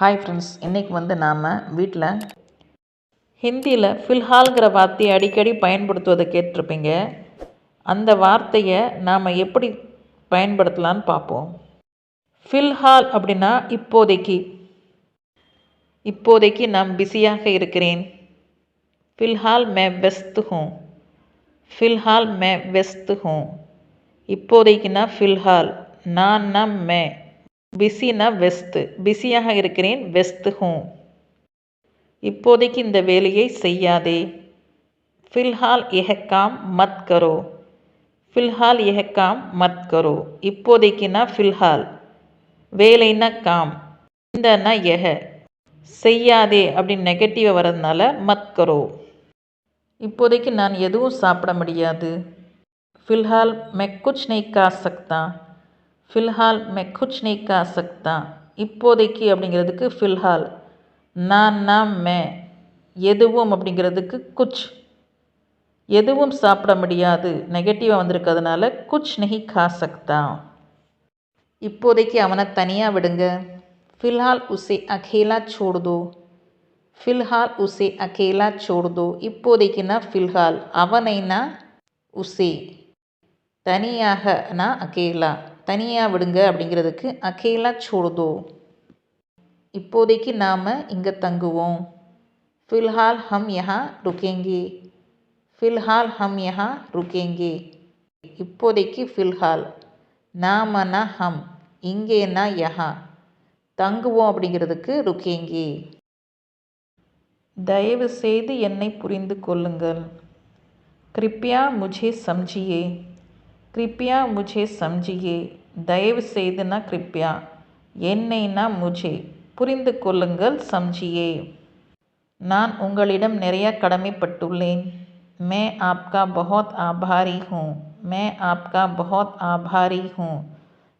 Hi friends இன்றைக்கி வந்து நாம் வீட்டில் ஹிந்தியில் ஃபில்ஹால்ங்கிற வார்த்தையை அடிக்கடி பயன்படுத்துவதை கேட்டிருப்பீங்க. அந்த வார்த்தையை நாம் எப்படி பயன்படுத்தலான்னு பார்ப்போம். ஃபில்ஹால் அப்படின்னா இப்போதைக்கு. இப்போதைக்கு நான் பிஸியாக இருக்கிறேன். ஃபில்ஹால் மே வெஸ்த் ஹூ ஃபில்ஹால் மே வெஸ்த் ஹூ இப்போதைக்குனா ஃபில்ஹால் நான் மே. பிஸினா வெஸ்த்து பிஸியாக இருக்கிறேன் வெஸ்து ஹோம் இப்போதைக்கு இந்த வேலையை செய்யாதே. ஃபில்ஹால் எஹ காம் மத் கரோ ஃபில்ஹால் எஹ காம் மத் கரோ இப்போதைக்குனா ஃபில்ஹால். வேலைன்னா காம். இந்தனா எஹ. செய்யாதே அப்படின்னு நெகட்டிவாக வர்றதுனால மத் கரோ இப்போதைக்கு நான் எதுவும் சாப்பிட முடியாது. ஃபில்ஹால் மே குச் நெய் கா ஃபில்ஹால் மே குச் நீ கா சக்தா இப்போதைக்கு அப்படிங்கிறதுக்கு ஃபில்ஹால். நான் நாம் மே. எதுவும் அப்படிங்கிறதுக்கு குச். எதுவும் சாப்பிட முடியாது. நெகட்டிவாக வந்திருக்கிறதுனால குச் நெஹி கா சக்தா. இப்போதைக்கு அவனை தனியாக விடுங்க. ஃபில்ஹால் உசே அகேலா சோடுதோ. ஃபில்ஹால் உசே அகேலா சோடுதோ. இப்போதைக்குனா ஃபில்ஹால். அவனைனா உசே. தனியாகனா அகேலா. தனியாக விடுங்க அப்படிங்கிறதுக்கு அகேலா சோடுதோ இப்போதைக்கு நாம் இங்கே தங்குவோம். ஃபில்ஹால் ஹம் யஹா ருக்கேங்கே ஃபில்ஹால் ஹம் யஹா ருக்கேங்கே இப்போதைக்கு ஃபில்ஹால். நாமனா ஹம் இங்கேனா யஹா. தங்குவோம் அப்படிங்கிறதுக்கு ருக்கேங்கே தயவு செய்து என்னை புரிந்து கொள்ளுங்கள். கிருப்பியா முஜே சம்ஜியே. कृपया मुझे समझिए, दयव कृपया एना मुझे समझिए। नान उम कड़पेन मैं आपका बहुत आभारी हूँ मैं आपका बहुत आभारी हूँ।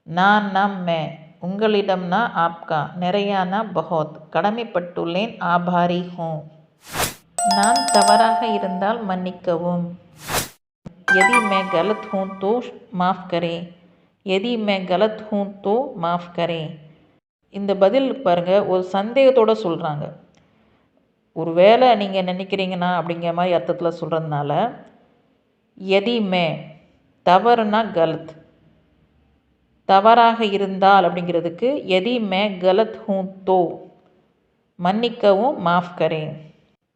ना नम मैं उंगड़मना आपका नरियाना बहुत कड़पेन आभारी हूँ। नान तवर मन यदि मैं गलत हूँ तो माफ़ करें यदि मैं गलत हूँ तो माफ़ करें இந்த பதில் பாருங்கள் ஒரு சந்தேகத்தோடு சொல்கிறாங்க ஒரு வேளை நீங்கள் நினைக்கிறீங்கன்னா அப்படிங்கிற மாதிரி அர்த்தத்தில் சொல்கிறதுனால எதி மே தவறுனா கலத் தவறாக இருந்தால் அப்படிங்கிறதுக்கு எதி மே கலத் ஹூ தோ மன்னிக்கவும் மாஃப் கரேன்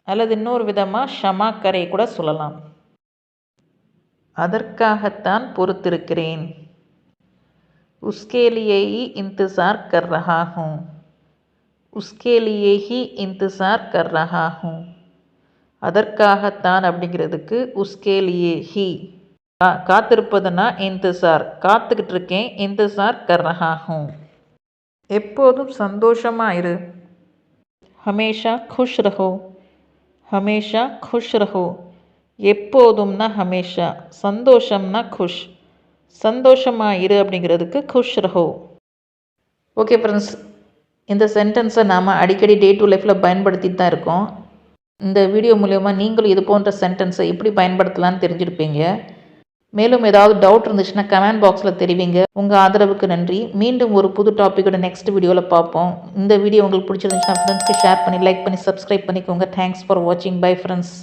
அல்லது இன்னொரு விதமாக ஷமா கரே கூட சொல்லலாம் அதற்காகத்தான் பொறுத்திருக்கிறேன் उसके लिए ही इंतज़ार कर रहा हूँ उसके लिए ही इंतज़ार कर रहा हूँ அதற்காகத்தான் அப்படிங்கிறதுக்கு உஸ்கேலியே ஹி கா காத்திருப்பதுனா இந்தசார் காத்துக்கிட்டு இருக்கேன் இந்தசார் கர் ரஹா ஹூம் எப்போதும் சந்தோஷமாக இரு ஹமேஷா खुश रहो ஹமேஷா खुश रहो எப்போதும்னா ஹமேஷா. சந்தோஷம்னா குஷ். சந்தோஷமாக இரு அப்படிங்கிறதுக்கு குஷ் ரஹோ. ஓகே ஃப்ரெண்ட்ஸ் இந்த சென்டென்ஸை நாம் அடிக்கடி டே டு லைஃப்பில் பயன்படுத்திட்டு தான் இருக்கோம். இந்த வீடியோ மூலயமா நீங்களும் இது போன்ற சென்டென்ஸை எப்படி பயன்படுத்தலாம்னு தெரிஞ்சிருப்பீங்க. மேலும் ஏதாவது டவுட் இருந்துச்சுன்னா கமெண்ட் பாக்ஸில் தெரிவிங்க. உங்கள் ஆதரவுக்கு நன்றி. மீண்டும் ஒரு புது டாப்பிக்கோட நெக்ஸ்ட் வீடியோவில் பார்ப்போம். இந்த வீடியோ உங்களுக்கு பிடிச்சிருந்துச்சுன்னா ஃப்ரெண்ட்ஸ்க்கு ஷேர் பண்ணி லைக் பண்ணி சப்ஸ்கிரைப் பண்ணிக்கோங்க. தேங்க்ஸ் ஃபார் வாட்சிங் பை ஃப்ரெண்ட்ஸ்